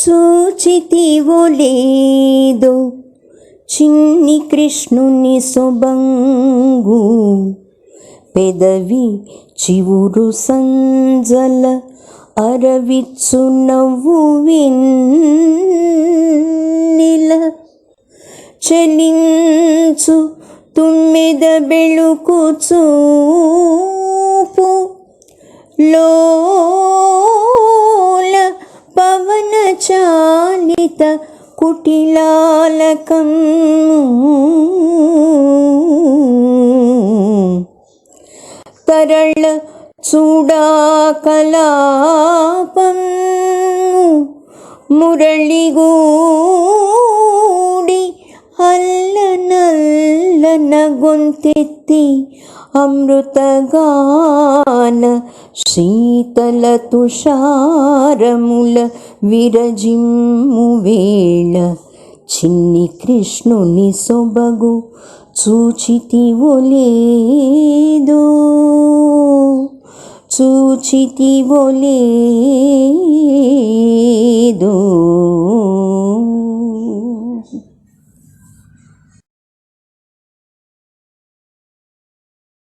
చూచితివో లేదో చిన్ని కృష్ణుని సొబంగు పెదవి చివురు సంజల అరవిచ్చు నవ్వు వెన్నెల. చలించు తుమ్మెద బెళుకు చూపు చాలిత కుటిలాలకం తరళ చూడా మురళిగూ తెత్తి అమృతగాన శీతల తుషారముల విరజిమ్ము వేళ చిన్ని కృష్ణుని సొబగు చూచితివో లేదో చూచితివో లేదో